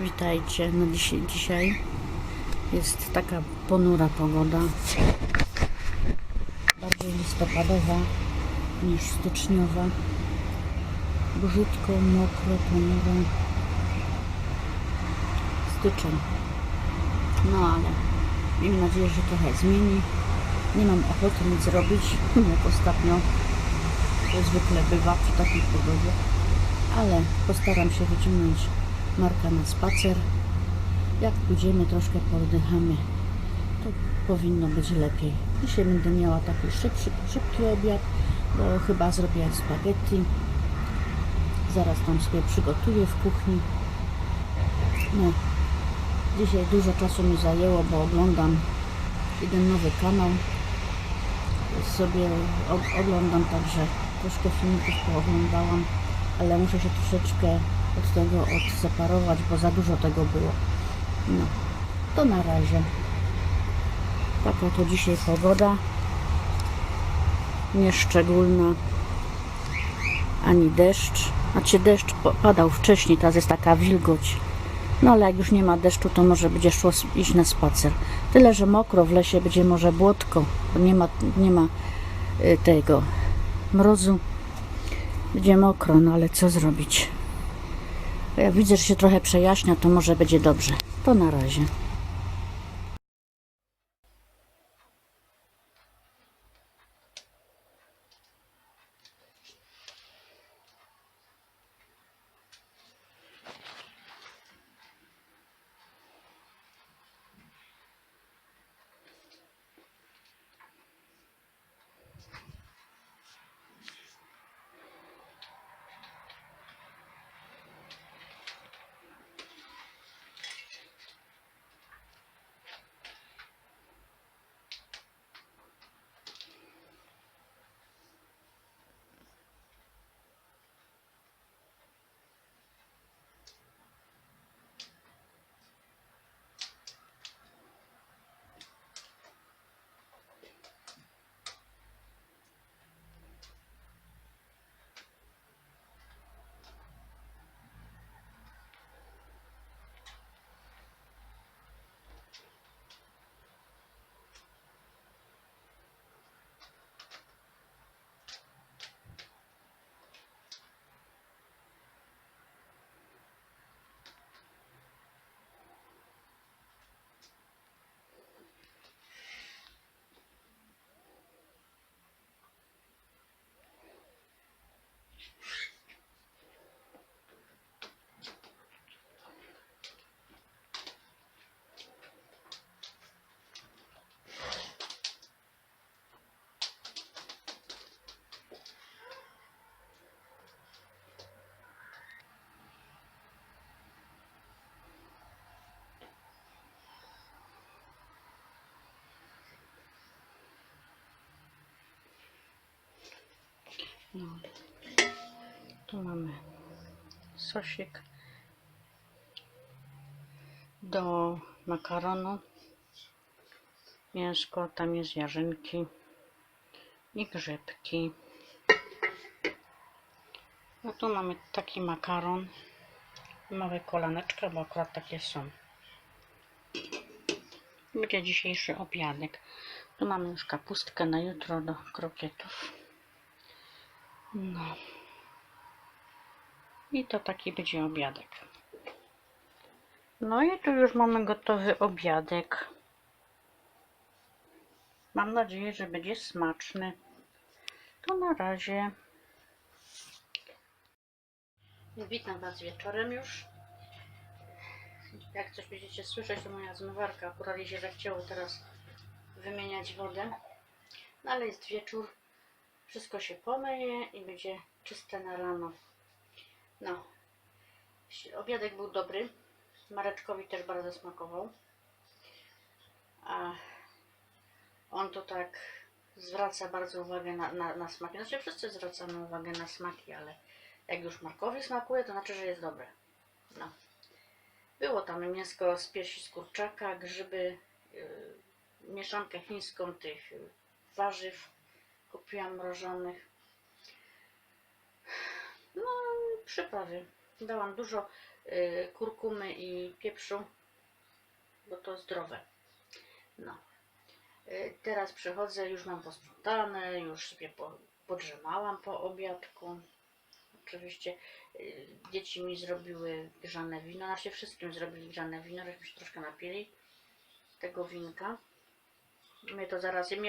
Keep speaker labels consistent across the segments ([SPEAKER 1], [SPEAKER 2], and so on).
[SPEAKER 1] Witajcie. No dzisiaj, dzisiaj jest taka ponura pogoda. Bardziej listopadowa niż styczniowa. Brzydko, mokro, ponuro. Styczeń. No ale miejmy nadzieję, że trochę zmieni. Nie mam ochoty nic robić, jak ostatnio to zwykle bywa przy takiej pogodzie. Ale postaram się wyciągnąć Marka na spacer. Jak pójdziemy, troszkę pooddychamy, to powinno być lepiej. Dzisiaj będę miała taki szybszy, szybki obiad, bo chyba zrobię spaghetti. Zaraz tam sobie przygotuję w kuchni. No, dzisiaj dużo czasu mi zajęło, bo oglądam jeden nowy kanał. Sobie oglądam także troszkę filmików pooglądałam, ale muszę się troszeczkę od tego odseparować, bo za dużo tego było. No, to na razie. Taka to dzisiaj pogoda. Nieszczególna. Ani deszcz. Znaczy deszcz padał wcześniej, teraz jest taka wilgoć. No ale jak już nie ma deszczu, to może będzie szło iść na spacer. Tyle, że mokro w lesie będzie może błotko, bo nie ma, nie ma y, tego mrozu. Będzie mokro, no ale co zrobić? Jak widzę, że się trochę przejaśnia, to może będzie dobrze. To na razie. No. Tu mamy sosik do makaronu. Mięsko, tam jest jarzynki i grzybki. No tu mamy taki makaron. Małe kolaneczka, bo akurat takie są. Będzie dzisiejszy obiadek. Tu mamy już kapustkę na jutro do krokietów. No. I to taki będzie obiadek. No i tu już mamy gotowy obiadek. Mam nadzieję, że będzie smaczny. To na razie. Witam Was wieczorem już. Jak coś będziecie słyszeć, to moja zmywarka akurat jej się zachciało teraz wymieniać wodę. No ale jest wieczór. Wszystko się pomyje i będzie czyste na rano. No. Obiadek był dobry. Mareczkowi też bardzo smakował. A on to tak zwraca bardzo uwagę na, na, na smaki. Znaczy wszyscy zwracamy uwagę na smaki, ale jak już Markowi smakuje, to znaczy, że jest dobre. No. Było tam mięsko z piersi z kurczaka, grzyby, yy, mieszankę chińską tych warzyw kupiłam mrożonych. No, przyprawy. Dałam dużo y, kurkumy i pieprzu, bo to zdrowe. No. Y, Teraz przychodzę, już mam posprzątane, już sobie po, podrzemałam po obiadku. Oczywiście y, dzieci mi zrobiły grzane wino, znaczy wszystkim zrobili grzane wino, żeśmy się troszkę napili tego winka. Mnie to zaraz mi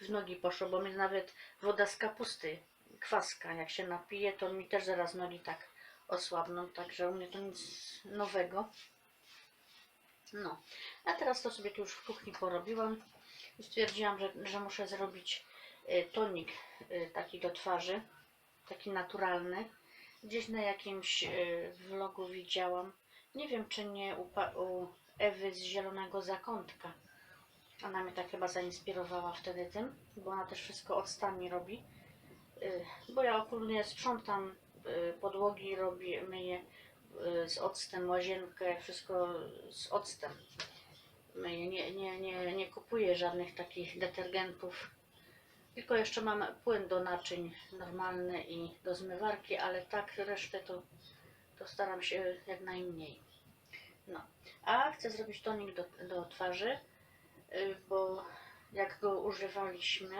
[SPEAKER 1] w nogi poszło, bo mnie nawet woda z kapusty, kwaska, jak się napije, to mi też zaraz nogi tak osłabną, także u mnie to nic nowego. No, a teraz to sobie tu już w kuchni porobiłam i stwierdziłam, że, że muszę zrobić y, tonik y, taki do twarzy, taki naturalny. Gdzieś na jakimś y, vlogu widziałam, nie wiem czy nie u, u Ewy z Zielonego Zakątka. Ona mnie tak chyba zainspirowała wtedy tym, bo ona też wszystko octami robi. Y, Bo ja ogólnie sprzątam y, podłogi, robię, myję y, z octem łazienkę, wszystko z octem. Myję, nie, nie, nie, nie kupuję żadnych takich detergentów. Tylko jeszcze mam płyn do naczyń normalny i do zmywarki, ale tak resztę to, to staram się jak najmniej. No. A chcę zrobić tonik do, do twarzy, bo jak go używaliśmy,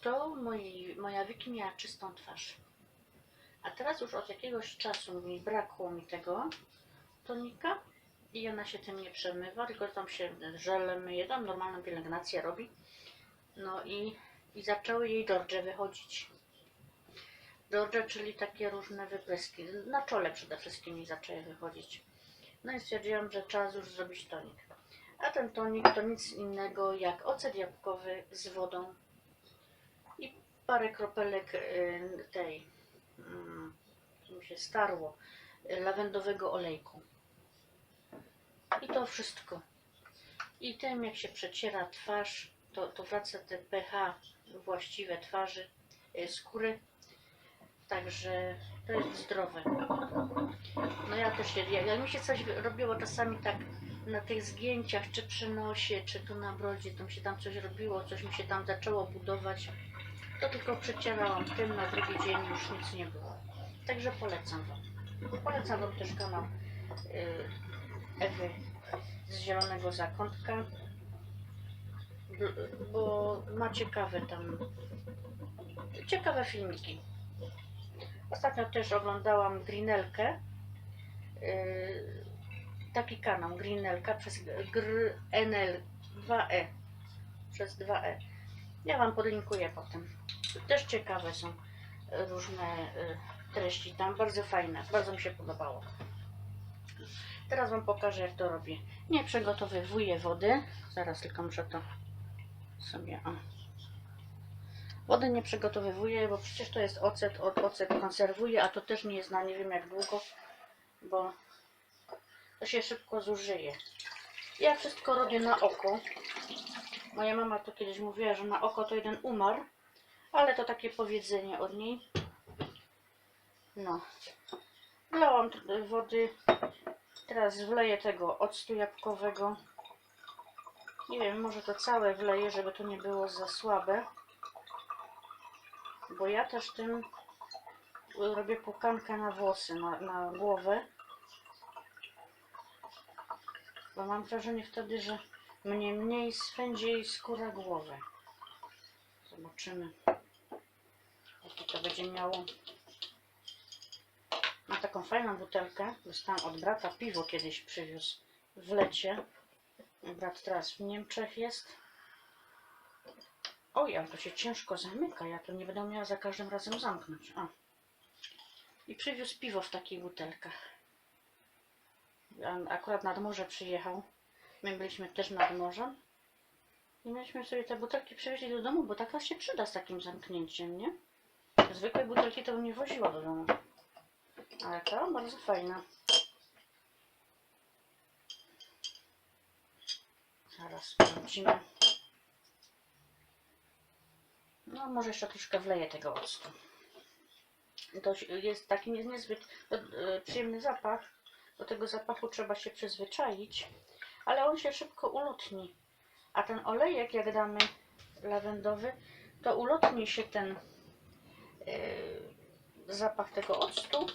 [SPEAKER 1] to moi, moja Wiki miała czystą twarz. A teraz już od jakiegoś czasu mi brakło mi tego tonika i ona się tym nie przemywa, tylko tam się żelem myje, tam normalną pielęgnację robi. No i, i zaczęły jej George wychodzić. George, czyli takie różne wypryski. Na czole przede wszystkim mi zaczęły wychodzić. No i stwierdziłam, że czas już zrobić tonik. A ten tonik to nic innego jak ocet jabłkowy z wodą i parę kropelek y, tej, mm, co mi się starło, lawendowego olejku. I to wszystko. I tym jak się przeciera twarz, to, to wraca te pH właściwe twarzy, y, skóry. Także to jest zdrowe. No ja też jak mi się coś robiło czasami tak na tych zgięciach, czy przy nosie, czy tu na brodzie, to mi się tam coś robiło, coś mi się tam zaczęło budować, to tylko przecierałam tym, na drugi dzień już nic nie było. Także polecam Wam. Polecam Wam też kanał y, Ewy z Zielonego Zakątka, bo ma ciekawe tam, ciekawe filmiki. Ostatnio też oglądałam Grinelkę, y, taki kanał Grinelka przez GRNL 2E, przez 2E. Ja Wam podlinkuję potem. Też ciekawe są y, różne y, treści tam, bardzo fajne, bardzo mi się podobało. Teraz Wam pokażę jak to robię. Nie przygotowywuję wody, zaraz tylko muszę to sobie... O. Wody nie przygotowywuję, bo przecież to jest ocet, o- ocet konserwuje, a to też nie jest na nie wiem jak długo, bo to się szybko zużyje. Ja wszystko robię na oko. Moja mama to kiedyś mówiła, że na oko to jeden umarł, ale to takie powiedzenie od niej. No. Wlałam wody. Teraz wleję tego octu jabłkowego. Nie wiem, może to całe wleję, żeby to nie było za słabe. Bo ja też tym robię pukankę na włosy, na, na głowę. Bo mam wrażenie wtedy, że mnie mniej swędzi skóra głowy. Zobaczymy, jakie to będzie miało. Mam taką fajną butelkę. Dostałam od brata piwo kiedyś przywiózł w lecie. Brat teraz w Niemczech jest. Oj, ale to się ciężko zamyka. Ja to nie będę miała za każdym razem zamknąć. I przywiózł piwo w takich butelkach. Akurat nad morze przyjechał. My byliśmy też nad morzem. I mieliśmy sobie te butelki przywieźli do domu, bo taka się przyda z takim zamknięciem, nie? Zwykłe butelki to bym nie woziła do domu. Ale ta bardzo fajna. Zaraz sprawdzimy. No, może jeszcze troszkę wleję tego octu. To jest taki nie- niezbyt e, przyjemny zapach. Do tego zapachu trzeba się przyzwyczaić, ale on się szybko ulotni. A ten olejek, jak damy lawendowy, to ulotni się ten, e, zapach tego octu,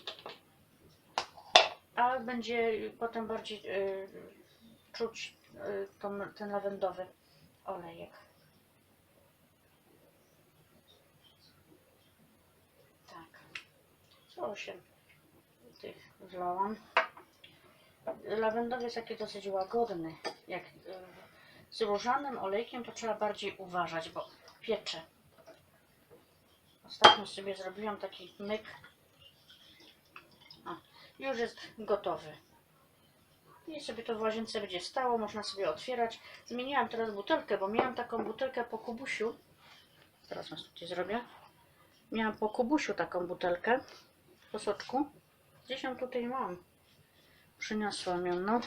[SPEAKER 1] a będzie potem bardziej y, czuć y, tą, ten lawendowy olejek. Tak. Z 8 tych wlałam. Lawendowy jest taki dosyć łagodny. Jak y, z różanym olejkiem to trzeba bardziej uważać, bo piecze. Ostatnio sobie zrobiłam taki myk. O, już jest gotowy. I sobie to w łazience będzie stało, można sobie otwierać. Zmieniłam teraz butelkę, bo miałam taką butelkę po kubusiu. Teraz was tutaj zrobię. Miałam po kubusiu taką butelkę po soczku. Gdzieś ją tutaj mam. Przyniosłam ją, no.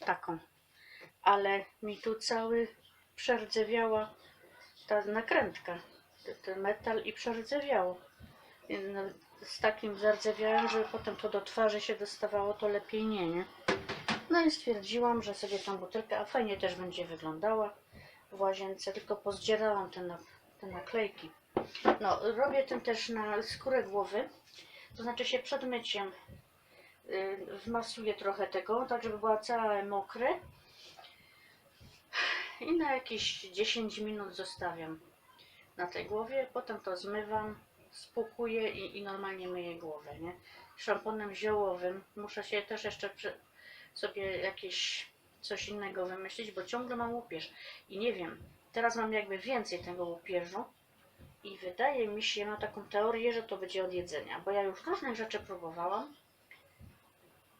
[SPEAKER 1] Taką. Ale mi tu cały przerdzewiała ta nakrętka. Ten- metal i przerdzewiało. No, Z takim zardzewiałem, że potem to do twarzy się dostawało, to lepiej nie, nie? No i stwierdziłam, że sobie tą butelkę, a fajnie też będzie wyglądała w łazience, tylko pozdzierałam te, na, te naklejki. No, robię tym też na skórę głowy, to znaczy się przed myciem wmasuję trochę tego, tak żeby była cała mokre i na jakieś 10 minut zostawiam na tej głowie, potem to zmywam, spłukuję i, i normalnie myję głowę, nie? Szamponem ziołowym muszę się też jeszcze sobie jakieś coś innego wymyślić, bo ciągle mam łupież i nie wiem, teraz mam jakby więcej tego łupieżu i wydaje mi się, mam taką teorię, że to będzie od jedzenia, bo ja już różnych rzeczy próbowałam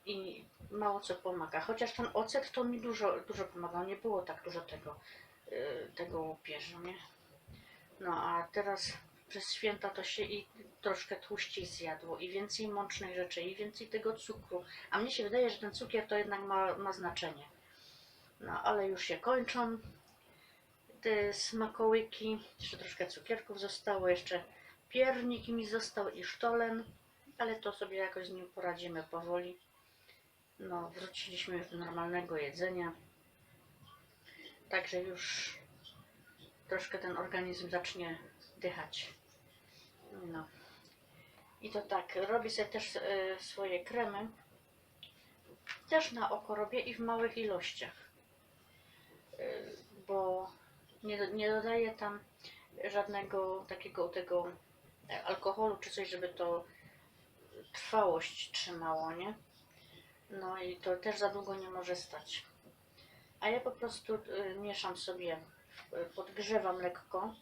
[SPEAKER 1] i mało co pomaga. Chociaż ten ocet to mi dużo, dużo pomagał. Nie było tak dużo tego, yy, tego łupieżu, nie? No a teraz przez święta to się i troszkę tłuściej zjadło i więcej mącznych rzeczy i więcej tego cukru. A mnie się wydaje, że ten cukier to jednak ma, ma znaczenie. No ale już się kończą smakołyki. Jeszcze troszkę cukierków zostało, jeszcze piernik mi został i sztolen, ale to sobie jakoś z nim poradzimy powoli. No, wróciliśmy już do normalnego jedzenia. Także już troszkę ten organizm zacznie dychać. No. I to tak, robię sobie też e, swoje kremy. Też na oko robię i w małych ilościach. E, bo nie, nie dodaję tam żadnego takiego tego alkoholu czy coś, żeby to trwałość trzymało, nie? No i to też za długo nie może stać. A ja po prostu y, mieszam sobie, y, podgrzewam lekko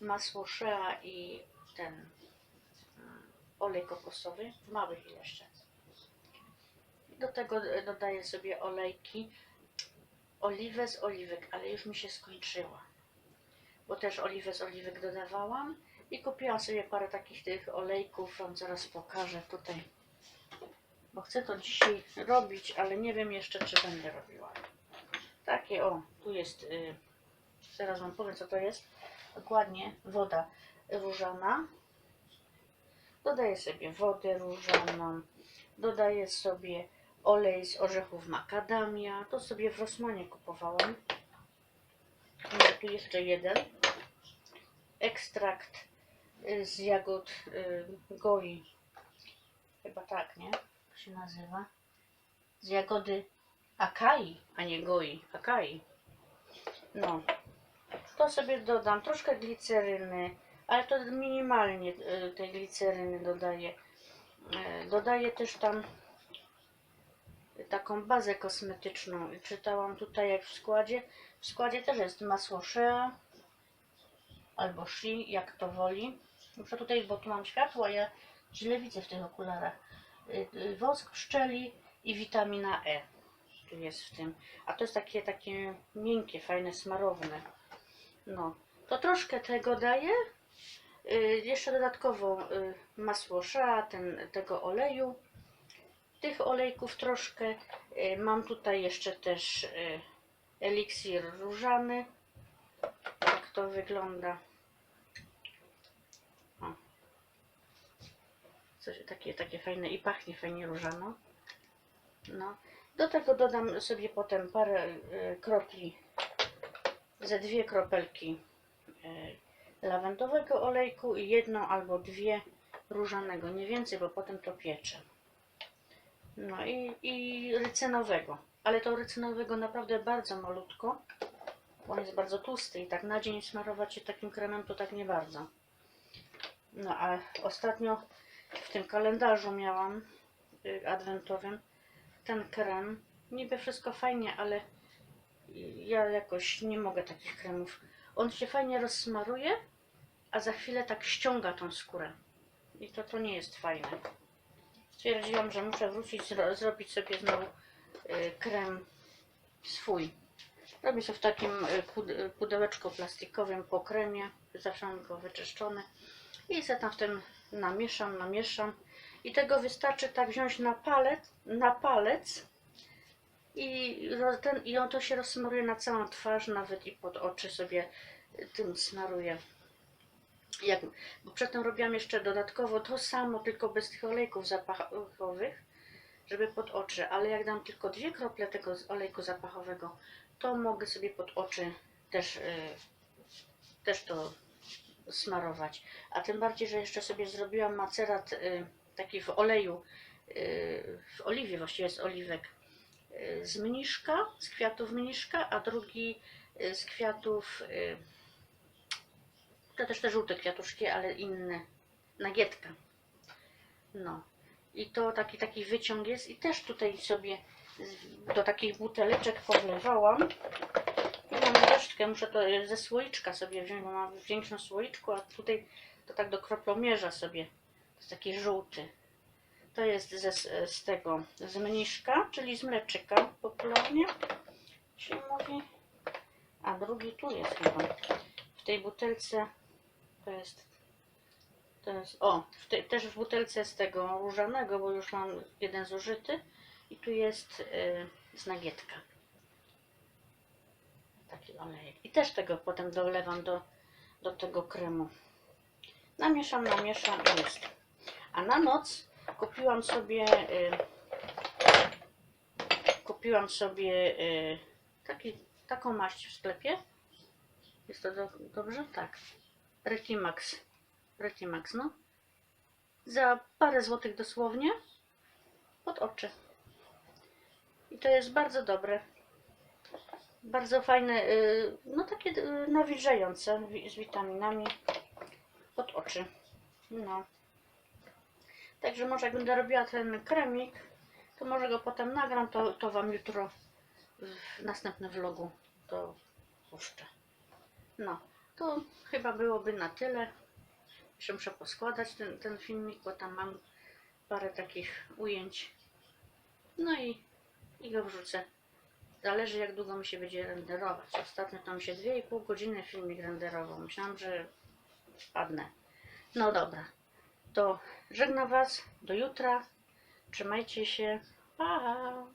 [SPEAKER 1] y, masło shea i ten olej kokosowy w małych ilościach. Do tego dodaję sobie olejki, oliwę z oliwek, ale już mi się skończyła. Bo też oliwę z oliwek dodawałam i kupiłam sobie parę takich tych olejków, wam zaraz pokażę tutaj bo chcę to dzisiaj robić, ale nie wiem jeszcze, czy będę robiła. Takie, o, tu jest, y, zaraz Wam powiem, co to jest. Dokładnie woda różana. Dodaję sobie wodę różaną, dodaję sobie olej z orzechów macadamia. To sobie w Rosmanie kupowałam. No, tu jeszcze jeden. Ekstrakt y, z jagód y, goi. Chyba tak, nie? Jak się nazywa? Z jagody akai, a nie goi. Akai. No. To sobie dodam troszkę gliceryny, ale to minimalnie y, tej gliceryny dodaję. Dodaję też tam taką bazę kosmetyczną. I Czytałam tutaj jak w składzie. W składzie też jest masło shea albo shi, jak to woli. Muszę tutaj, bo tu mam światło, ja źle widzę w tych okularach. Y, y, Wosk pszczeli i witamina E. Tu jest w tym. A to jest takie, takie miękkie, fajne, smarowne. No. To troszkę tego daję. Y, Jeszcze dodatkowo masło shea, ten, tego oleju. Tych olejków troszkę. Y, Mam tutaj jeszcze też y, eliksir różany. Tak to wygląda. O. Coś takie, takie fajne i pachnie fajnie różano. No. Do tego dodam sobie potem parę y, kropli, ze dwie kropelki lawendowego olejku i jedną albo dwie różanego, nie więcej, bo potem to piecze. No i, i rycynowego, ale to rycynowego naprawdę bardzo malutko, bo on jest bardzo tłusty i tak na dzień smarować się takim kremem to tak nie bardzo. No a ostatnio w tym kalendarzu miałam y, adwentowym ten krem. Niby wszystko fajnie, ale ja jakoś nie mogę takich kremów. On się fajnie rozsmaruje, a za chwilę tak ściąga tą skórę. I to, to nie jest fajne. Stwierdziłam, że muszę wrócić, zro, zrobić sobie znowu y, krem swój. Robię sobie w takim y, y, pudełeczku plastikowym po kremie. Zawsze mam go wyczyszczony. I se tam w tym namieszam, namieszam. I tego wystarczy tak wziąć na palec, na palec i, ten, i on to się rozsmaruje na całą twarz, nawet i pod oczy sobie tym smaruję. Jak, bo przedtem robiłam jeszcze dodatkowo to samo, tylko bez tych olejków zapachowych, żeby pod oczy, ale jak dam tylko dwie krople tego olejku zapachowego, to mogę sobie pod oczy też, y, też to smarować. A tym bardziej, że jeszcze sobie zrobiłam macerat y, taki w oleju, y, w oliwie właściwie z oliwek, z mniszka, z kwiatów mniszka, a drugi z kwiatów, to też te żółte kwiatuszki, ale inne, nagietka. No. I to taki, taki wyciąg jest i też tutaj sobie do takich buteleczek powlewałam. I mam resztkę, muszę to ze słoiczka sobie wziąć, bo mam w większym słoiczku, a tutaj to tak do kroplomierza sobie. To jest taki żółty. To jest ze, z tego, z mniszka, czyli z mleczyka popularnie się mówi. A drugi tu jest chyba. W tej butelce to jest, to jest, o, w tej, też w butelce z tego różanego, bo już mam jeden zużyty. I tu jest y, z nagietka. Taki olejek. I też tego potem dolewam do, do tego kremu. Namieszam, namieszam i jest. A na noc kupiłam sobie y, kupiłam sobie y, taki, taką maść w sklepie. Jest to do, dobrze? Tak. Retimax. Retimax, no. Za parę złotych dosłownie pod oczy. I to jest bardzo dobre. Bardzo fajne, y, no takie y, nawilżające wi- z witaminami pod oczy. No. Także może jak będę robiła ten kremik, to może go potem nagram, to, to Wam jutro w następnym vlogu to puszczę. No, to chyba byłoby na tyle. Jeszcze muszę poskładać ten, ten filmik, bo tam mam parę takich ujęć. No i, i go wrzucę. Zależy jak długo mi się będzie renderować. Ostatnio tam się 2,5 godziny filmik renderował. Myślałam, że spadnę. No dobra. To żegnam Was. Do jutra. Trzymajcie się. Pa!